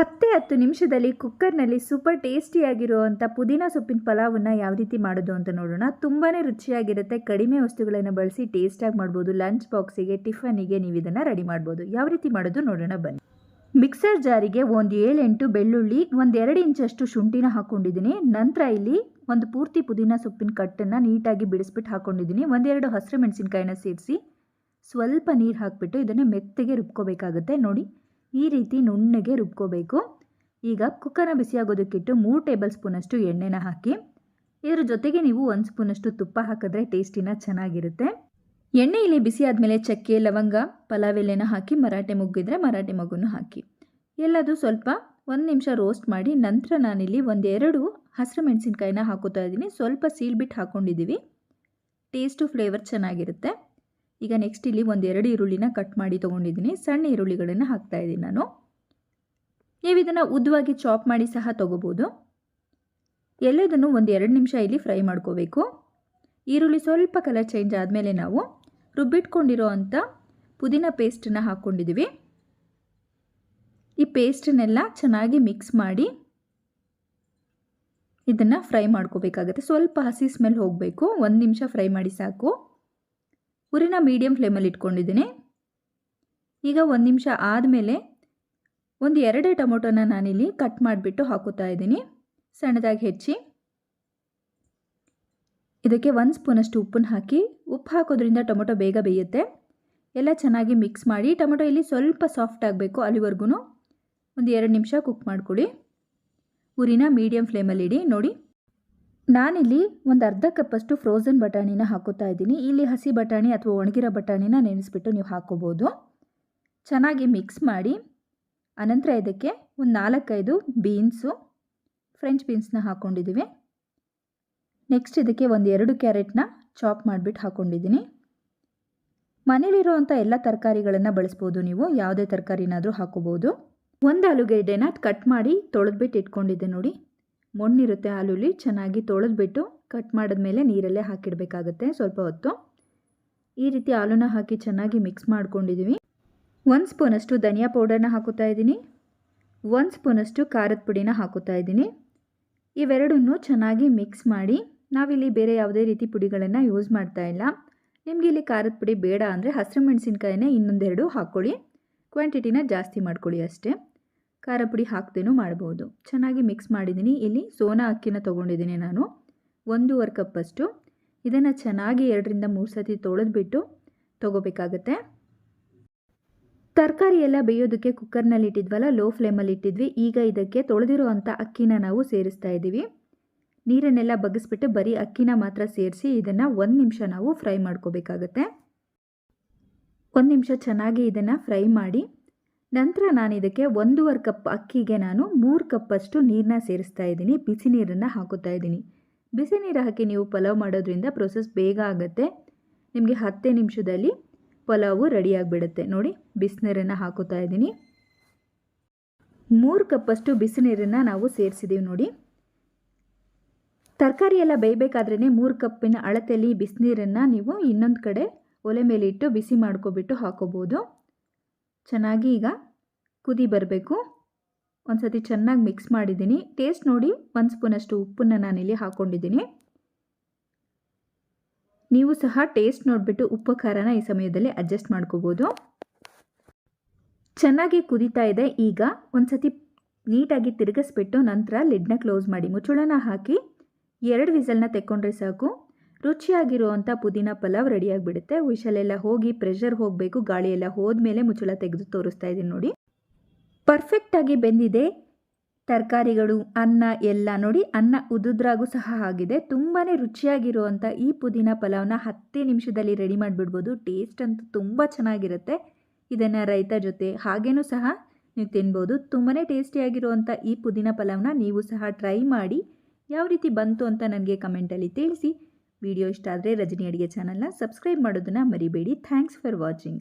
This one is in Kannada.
ಹತ್ತೇ ಹತ್ತು ನಿಮಿಷದಲ್ಲಿ ಕುಕ್ಕರ್ನಲ್ಲಿ ಸೂಪರ್ ಟೇಸ್ಟಿಯಾಗಿರುವಂಥ ಪುದೀನ ಸೊಪ್ಪಿನ ಪಲಾವನ್ನು ಯಾವ ರೀತಿ ಮಾಡೋದು ಅಂತ ನೋಡೋಣ. ತುಂಬಾ ರುಚಿಯಾಗಿರುತ್ತೆ. ಕಡಿಮೆ ವಸ್ತುಗಳನ್ನು ಬಳಸಿ ಟೇಸ್ಟಾಗಿ ಮಾಡ್ಬೋದು. ಲಂಚ್ ಬಾಕ್ಸಿಗೆ ಟಿಫನಿಗೆ ನೀವು ಇದನ್ನು ರೆಡಿ ಮಾಡ್ಬೋದು. ಯಾವ ರೀತಿ ಮಾಡೋದು ನೋಡೋಣ ಬನ್ನಿ. ಮಿಕ್ಸರ್ ಜಾರಿಗೆ ಒಂದು ಏಳೆಂಟು ಬೆಳ್ಳುಳ್ಳಿ, ಒಂದು ಎರಡು ಇಂಚಷ್ಟು ಶುಂಠಿನ ಹಾಕ್ಕೊಂಡಿದ್ದೀನಿ ನಂತರ ಇಲ್ಲಿ ಒಂದು ಪೂರ್ತಿ ಪುದೀನ ಸೊಪ್ಪಿನ ಕಟ್ಟನ್ನು ನೀಟಾಗಿ ಬಿಡಿಸ್ಬಿಟ್ಟು ಹಾಕ್ಕೊಂಡಿದ್ದೀನಿ ಒಂದೆರಡು ಹಸಿರು ಮೆಣಸಿನ್ಕಾಯಿನ ಸೇರಿಸಿ ಸ್ವಲ್ಪ ನೀರು ಹಾಕಿಬಿಟ್ಟು ಇದನ್ನು ಮೆತ್ತಗೆ ರುಬ್ಕೋಬೇಕಾಗುತ್ತೆ. ನೋಡಿ ಈ ರೀತಿ ನುಣ್ಣಗೆ ರುಬ್ಕೋಬೇಕು. ಈಗ ಕುಕ್ಕರ್ನ ಬಿಸಿಯಾಗೋದಕ್ಕಿಟ್ಟು ಮೂರು ಟೇಬಲ್ ಸ್ಪೂನಷ್ಟು ಎಣ್ಣೆನ ಹಾಕಿ, ಇದರ ಜೊತೆಗೆ ನೀವು ಒಂದು ಸ್ಪೂನಷ್ಟು ತುಪ್ಪ ಹಾಕಿದ್ರೆ ಟೇಸ್ಟಿನ ಚೆನ್ನಾಗಿರುತ್ತೆ. ಎಣ್ಣೆ ಇಲ್ಲಿ ಬಿಸಿ ಆದಮೇಲೆ ಚಕ್ಕೆ, ಲವಂಗ, ಪಲಾವ್ ಎಲೆನ ಹಾಕಿ ಮರಾಠೆ ಮುಗ್ಗಿದ್ರೆ ಮರಾಠೆ ಮಗುನ ಹಾಕಿ. ಎಲ್ಲದು ಸ್ವಲ್ಪ ಒಂದು ನಿಮಿಷ ರೋಸ್ಟ್ ಮಾಡಿ ನಂತರ ನಾನಿಲ್ಲಿ ಒಂದೆರಡು ಹಸಿರು ಮೆಣಸಿನ್ಕಾಯಿನ ಹಾಕೋತಾ ಇದ್ದೀನಿ. ಸ್ವಲ್ಪ ಸೀಲ್ಬಿಟ್ಟು ಹಾಕ್ಕೊಂಡಿದ್ದೀವಿ ಟೇಸ್ಟು ಫ್ಲೇವರ್ ಚೆನ್ನಾಗಿರುತ್ತೆ. ಈಗ ನೆಕ್ಸ್ಟ್ ಇಲ್ಲಿ ಒಂದೆರಡು ಈರುಳ್ಳಿನ ಕಟ್ ಮಾಡಿ ತೊಗೊಂಡಿದ್ದೀನಿ. ಸಣ್ಣ ಈರುಳ್ಳಿಗಳನ್ನು ಹಾಕ್ತಾಯಿದ್ದೀನಿ ನಾನು. ನೀವು ಇದನ್ನು ಉದ್ದವಾಗಿ ಚಾಪ್ ಮಾಡಿ ಸಹ ತೊಗೋಬೋದು. ಎಲ್ಲದನ್ನು ಒಂದು ಎರಡು ನಿಮಿಷ ಇಲ್ಲಿ ಫ್ರೈ ಮಾಡ್ಕೋಬೇಕು. ಈರುಳ್ಳಿ ಸ್ವಲ್ಪ ಕಲರ್ ಚೇಂಜ್ ಆದಮೇಲೆ ನಾವು ರುಬ್ಬಿಟ್ಕೊಂಡಿರೋ ಅಂಥ ಪುದೀನ ಪೇಸ್ಟನ್ನ ಹಾಕ್ಕೊಂಡಿದ್ದೀವಿ ಈ ಪೇಸ್ಟನ್ನೆಲ್ಲ ಚೆನ್ನಾಗಿ ಮಿಕ್ಸ್ ಮಾಡಿ ಇದನ್ನು ಫ್ರೈ ಮಾಡ್ಕೋಬೇಕಾಗತ್ತೆ. ಸ್ವಲ್ಪ ಹಸಿ ಸ್ಮೆಲ್ ಹೋಗಬೇಕು. ಒಂದು ನಿಮಿಷ ಫ್ರೈ ಮಾಡಿ ಸಾಕು. ಉರಿನ ಮೀಡಿಯಮ್ ಫ್ಲೇಮಲ್ಲಿ ಇಟ್ಕೊಂಡಿದ್ದೀನಿ. ಈಗ ಒಂದು ನಿಮಿಷ ಆದಮೇಲೆ ಒಂದು ಎರಡೇ ಟೊಮೊಟೊನ ನಾನಿಲ್ಲಿ ಕಟ್ ಮಾಡಿಬಿಟ್ಟು ಹಾಕೋತಾ ಇದ್ದೀನಿ. ಸಣ್ಣದಾಗಿ ಹೆಚ್ಚಿ. ಇದಕ್ಕೆ ಒಂದು ಸ್ಪೂನಷ್ಟು ಉಪ್ಪನ್ನು ಹಾಕಿ, ಉಪ್ಪು ಹಾಕೋದ್ರಿಂದ ಟೊಮೊಟೊ ಬೇಗ ಬೇಯುತ್ತೆ. ಎಲ್ಲ ಚೆನ್ನಾಗಿ ಮಿಕ್ಸ್ ಮಾಡಿ, ಟೊಮೊಟೊ ಇಲ್ಲಿ ಸ್ವಲ್ಪ ಸಾಫ್ಟ್ ಆಗಬೇಕು ಅಲ್ಲಿವರೆಗೂ ಒಂದು ಎರಡು ನಿಮಿಷ ಕುಕ್ ಮಾಡ್ಕೊಳ್ಳಿ. ಉರಿನ ಮೀಡಿಯಮ್ ಫ್ಲೇಮಲ್ಲಿಡಿ ನೋಡಿ. ನಾನಿಲ್ಲಿ ಒಂದು ಅರ್ಧ ಕಪ್ಪಷ್ಟು ಫ್ರೋಝನ್ ಬಟಾಣಿನ ಹಾಕೋತಾ ಇದ್ದೀನಿ. ಇಲ್ಲಿ ಹಸಿ ಬಟಾಣಿ ಅಥವಾ ಒಣಗಿರೋ ಬಟಾಣಿನ ನೆನೆಸ್ಬಿಟ್ಟು ನೀವು ಹಾಕೋಬೋದು. ಚೆನ್ನಾಗಿ ಮಿಕ್ಸ್ ಮಾಡಿ ಅನಂತರ ಇದಕ್ಕೆ ಒಂದು ನಾಲ್ಕೈದು ಬೀನ್ಸು ಫ್ರೆಂಚ್ ಬೀನ್ಸ್ನ ಹಾಕ್ಕೊಂಡಿದ್ದೀವಿ ನೆಕ್ಸ್ಟ್ ಇದಕ್ಕೆ ಒಂದು ಎರಡು ಕ್ಯಾರೆಟ್ನ ಚಾಪ್ ಮಾಡಿಬಿಟ್ಟು ಹಾಕ್ಕೊಂಡಿದ್ದೀನಿ ಮನೇಲಿರುವಂಥ ಎಲ್ಲ ತರಕಾರಿಗಳನ್ನು ಬಳಸ್ಬೋದು ನೀವು. ಯಾವುದೇ ತರಕಾರಿನಾದರೂ ಹಾಕೋಬೋದು. ಒಂದು ಆಲೂಗೆಡ್ಡೆನ ಕಟ್ ಮಾಡಿ ತೊಳೆದ್ಬಿಟ್ಟು ಇಟ್ಕೊಂಡಿದ್ದೆ ನೋಡಿ. ಮಣ್ಣಿರುತ್ತೆ ಆಲೂಲಿ, ಚೆನ್ನಾಗಿ ತೊಳೆದ್ಬಿಟ್ಟು ಕಟ್ ಮಾಡಿದ್ಮೇಲೆ ನೀರಲ್ಲೇ ಹಾಕಿಡಬೇಕಾಗುತ್ತೆ, ಸ್ವಲ್ಪ ಹೊತ್ತು. ಈ ರೀತಿ ಆಲೂನ ಹಾಕಿ ಚೆನ್ನಾಗಿ ಮಿಕ್ಸ್ ಮಾಡ್ಕೊಂಡಿದ್ದೀವಿ ಒಂದು ಸ್ಪೂನಷ್ಟು ಧನಿಯಾ ಪೌಡರ್ನ ಹಾಕೋತಾ ಇದ್ದೀನಿ. ಒಂದು ಸ್ಪೂನಷ್ಟು ಖಾರದ ಪುಡಿನ ಹಾಕುತ್ತಾ ಇದ್ದೀನಿ. ಇವೆರಡನ್ನೂ ಚೆನ್ನಾಗಿ ಮಿಕ್ಸ್ ಮಾಡಿ ನಾವಿಲ್ಲಿ ಬೇರೆ ಯಾವುದೇ ರೀತಿ ಪುಡಿಗಳನ್ನು ಯೂಸ್ ಮಾಡ್ತಾ ಇಲ್ಲ. ನಿಮಗೆ ಇಲ್ಲಿ ಖಾರದ ಪುಡಿ ಬೇಡ ಅಂದರೆ ಹಸಿರು ಮೆಣಸಿನ್ಕಾಯಿನೇ ಇನ್ನೊಂದೆರಡು ಹಾಕ್ಕೊಳ್ಳಿ. ಕ್ವಾಂಟಿಟಿನ ಜಾಸ್ತಿ ಮಾಡ್ಕೊಳ್ಳಿ ಅಷ್ಟೇ. ಖಾರ ಪುಡಿ ಹಾಕ್ದೇನೂ ಮಾಡ್ಬೋದು. ಚೆನ್ನಾಗಿ ಮಿಕ್ಸ್ ಮಾಡಿದ್ದೀನಿ. ಇಲ್ಲಿ ಸೋನಾ ಅಕ್ಕಿನ ತೊಗೊಂಡಿದ್ದೀನಿ ನಾನು. ಒಂದೂವರೆ ಕಪ್ಪಷ್ಟು ಇದನ್ನು ಚೆನ್ನಾಗಿ ಎರಡರಿಂದ ಮೂರು ಸತಿ ತೊಳೆದ್ಬಿಟ್ಟು ತೊಗೋಬೇಕಾಗತ್ತೆ. ತರಕಾರಿ ಎಲ್ಲ ಬೇಯೋದಕ್ಕೆ ಕುಕ್ಕರ್ನಲ್ಲಿ ಇಟ್ಟಿದ್ವಲ್ಲ, ಲೋ ಫ್ಲೇಮಲ್ಲಿ ಇಟ್ಟಿದ್ವಿ. ಈಗ ಇದಕ್ಕೆ ತೊಳೆದಿರೋ ಅಂಥ ಅಕ್ಕಿನ ನಾವು ಸೇರಿಸ್ತಾ ಇದ್ದೀವಿ. ನೀರನ್ನೆಲ್ಲ ಬಗ್ಗಿಸ್ಬಿಟ್ಟು ಬರೀ ಅಕ್ಕಿನ ಮಾತ್ರ ಸೇರಿಸಿ ಇದನ್ನು ಒಂದು ನಿಮಿಷ ನಾವು ಫ್ರೈ ಮಾಡ್ಕೋಬೇಕಾಗತ್ತೆ. ಒಂದು ನಿಮಿಷ ಚೆನ್ನಾಗಿ ಇದನ್ನು ಫ್ರೈ ಮಾಡಿ ನಂತರ ನಾನು ಇದಕ್ಕೆ ಒಂದೂವರೆ ಕಪ್ ಅಕ್ಕಿಗೆ ನಾನು ಮೂರು ಕಪ್ಪಷ್ಟು ನೀರನ್ನ ಸೇರಿಸ್ತಾ ಇದ್ದೀನಿ. ಬಿಸಿ ನೀರನ್ನು ಹಾಕುತ್ತಾ ಇದ್ದೀನಿ. ಬಿಸಿ ನೀರು ಹಾಕಿ ನೀವು ಪಲಾವ್ ಮಾಡೋದ್ರಿಂದ ಪ್ರೊಸೆಸ್ ಬೇಗ ಆಗುತ್ತೆ. ನಿಮಗೆ ಹತ್ತೇ ನಿಮಿಷದಲ್ಲಿ ಪಲಾವು ರೆಡಿಯಾಗಿಬಿಡುತ್ತೆ ನೋಡಿ ಬಿಸಿನೀರನ್ನು ಹಾಕುತ್ತಾ ಇದ್ದೀನಿ. ಮೂರು ಕಪ್ಪಷ್ಟು ಬಿಸಿ ನೀರನ್ನು ನಾವು ಸೇರಿಸಿದ್ದೀವಿ ನೋಡಿ. ತರಕಾರಿ ಎಲ್ಲ ಬೇಯಬೇಕಾದ್ರೇ ಮೂರು ಕಪ್ಪಿನ ಅಳತೆಯಲ್ಲಿ ಬಿಸಿನೀರನ್ನು ನೀವು ಇನ್ನೊಂದು ಕಡೆ ಒಲೆ ಮೇಲಿಟ್ಟು ಬಿಸಿ ಮಾಡ್ಕೊಬಿಟ್ಟು ಹಾಕೋಬೋದು. ಚೆನ್ನಾಗಿ ಈಗ ಕುದಿ ಬರಬೇಕು. ಒಂದು ಸತಿ ಚೆನ್ನಾಗಿ ಮಿಕ್ಸ್ ಮಾಡಿದ್ದೀನಿ. ಟೇಸ್ಟ್ ನೋಡಿ ಒಂದು ಸ್ಪೂನಷ್ಟು ಉಪ್ಪನ್ನು ನಾನಿಲ್ಲಿ ಹಾಕ್ಕೊಂಡಿದ್ದೀನಿ ನೀವು ಸಹ ಟೇಸ್ಟ್ ನೋಡಿಬಿಟ್ಟು ಉಪ್ಪು ಖಾರನ ಈ ಸಮಯದಲ್ಲಿ ಅಡ್ಜಸ್ಟ್ ಮಾಡ್ಕೋಬೋದು. ಚೆನ್ನಾಗಿ ಕುದೀತಾ ಇದೆ. ಈಗ ಒಂದು ಸತಿ ನೀಟಾಗಿ ತಿರುಗಿಸ್ಬಿಟ್ಟು ನಂತರ ಲಿಡ್ನ ಕ್ಲೋಸ್ ಮಾಡಿ. ಮುಚ್ಚುಳನ ಹಾಕಿ ಎರಡು ವಿಸಲ್ನ ತೆಕ್ಕೊಂಡ್ರೆ ಸಾಕು. ರುಚಿಯಾಗಿರುವಂಥ ಪುದೀನ ಪಲಾವ್ ರೆಡಿಯಾಗಿಬಿಡುತ್ತೆ. ವಿಷಲೆಲ್ಲ ಹೋಗಿ ಪ್ರೆಷರ್ ಹೋಗಬೇಕು. ಗಾಳಿ ಎಲ್ಲ ಹೋದ್ಮೇಲೆ ಮುಚ್ಚಳ ತೆಗೆದು ತೋರಿಸ್ತಾ ಇದ್ದೀನಿ ನೋಡಿ. ಪರ್ಫೆಕ್ಟಾಗಿ ಬೆಂದಿದೆ. ತರಕಾರಿಗಳು, ಅನ್ನ, ಎಲ್ಲ ನೋಡಿ. ಅನ್ನ ಉದುದ್ರಾಗೂ ಸಹ ಆಗಿದೆ. ತುಂಬಾ ರುಚಿಯಾಗಿರುವಂಥ ಈ ಪುದೀನ ಪಲಾವ್ನ ಹತ್ತೇ ನಿಮಿಷದಲ್ಲಿ ರೆಡಿ ಮಾಡಿಬಿಡ್ಬೋದು. ಟೇಸ್ಟ್ ಅಂತೂ ತುಂಬ ಚೆನ್ನಾಗಿರುತ್ತೆ. ಇದನ್ನು ರೈತ ಜೊತೆ ಹಾಗೇನೂ ಸಹ ನೀವು ತಿನ್ಬೋದು. ತುಂಬಾ ಟೇಸ್ಟಿಯಾಗಿರುವಂಥ ಈ ಪುದೀನ ಪಲಾವ್ನ ನೀವು ಸಹ ಟ್ರೈ ಮಾಡಿ. ಯಾವ ರೀತಿ ಬಂತು ಅಂತ ನನಗೆ ಕಮೆಂಟಲ್ಲಿ ತಿಳಿಸಿ. ವಿಡಿಯೋ ಇಷ್ಟ ಆದರೆ ರಜನಿ ಅಡುಗೆ ಚಾನಲ್ನ ಸಬ್ಸ್ಕ್ರೈಬ್ ಮಾಡೋದನ್ನು ಮರಿಬೇಡಿ. Thanks for watching